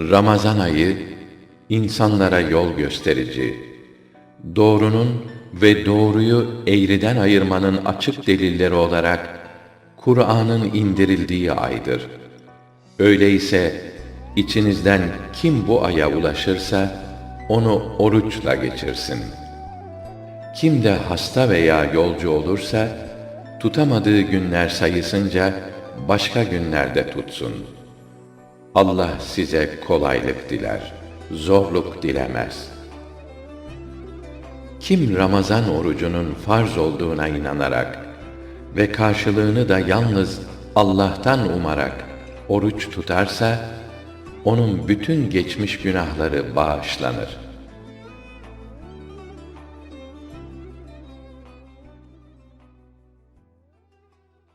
Ramazan ayı insanlara yol gösterici, doğrunun ve doğruyu eğriden ayırmanın açık delilleri olarak Kur'an'ın indirildiği aydır. Öyleyse içinizden kim bu aya ulaşırsa onu oruçla geçirsin. Kim de hasta veya yolcu olursa tutamadığı günler sayısınca başka günlerde tutsun. Allah size kolaylık diler, zorluk dilemez. Kim Ramazan orucunun farz olduğuna inanarak ve karşılığını da yalnız Allah'tan umarak oruç tutarsa, onun bütün geçmiş günahları bağışlanır.''